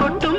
கொட்டு